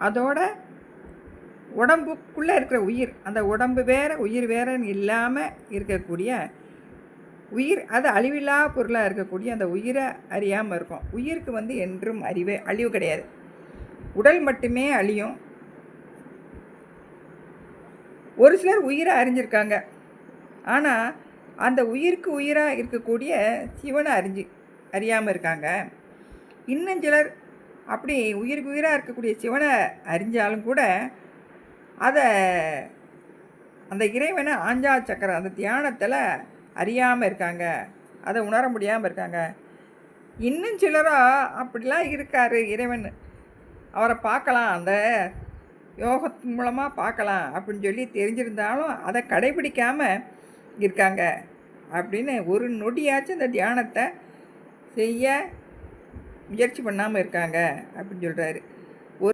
அதோட உடம்புக்குள்ளே இருக்கிற உயிர் அந்த உடம்பு வேற உயிர் வேறன்னு இல்லாமல் இருக்கக்கூடிய உயிர் அது அழிவில்லா பொருளாக இருக்கக்கூடிய அந்த உயிரை அறியாமல் இருக்கும். உயிருக்கு வந்து என்றும் அறிவே அழிவு கிடையாது. உடல் மட்டுமே அழியும். ஒரு சிலர் உயிரை அறிஞ்சிருக்காங்க. ஆனால் அந்த உயிருக்கு உயிராக இருக்கக்கூடிய சிவனை அறிஞ்சு அறியாமல் இருக்காங்க. இன்னும் சிலர் அப்படி உயிருக்கு உயிராக இருக்கக்கூடிய சிவனை அறிஞ்சாலும் கூட அதை அந்த இறைவனை ஆஞ்சா சக்கரம் அந்த தியானத்தில் அறியாமல் இருக்காங்க. அதை உணர முடியாமல் இருக்காங்க. இன்னும் சிலரோ அப்படிலாம் இருக்கார் இறைவன். அவரை பார்க்கலாம் அந்த யோகத்து மூலமாக பார்க்கலாம் அப்படின்னு சொல்லி தெரிஞ்சிருந்தாலும் அதை கடைபிடிக்காமல் இருக்காங்க. அப்படின்னு ஒரு நொடியாச்சும் இந்த தியானத்தை செய்ய முயற்சி பண்ணாமல் இருக்காங்க அப்படின்னு சொல்கிறாரு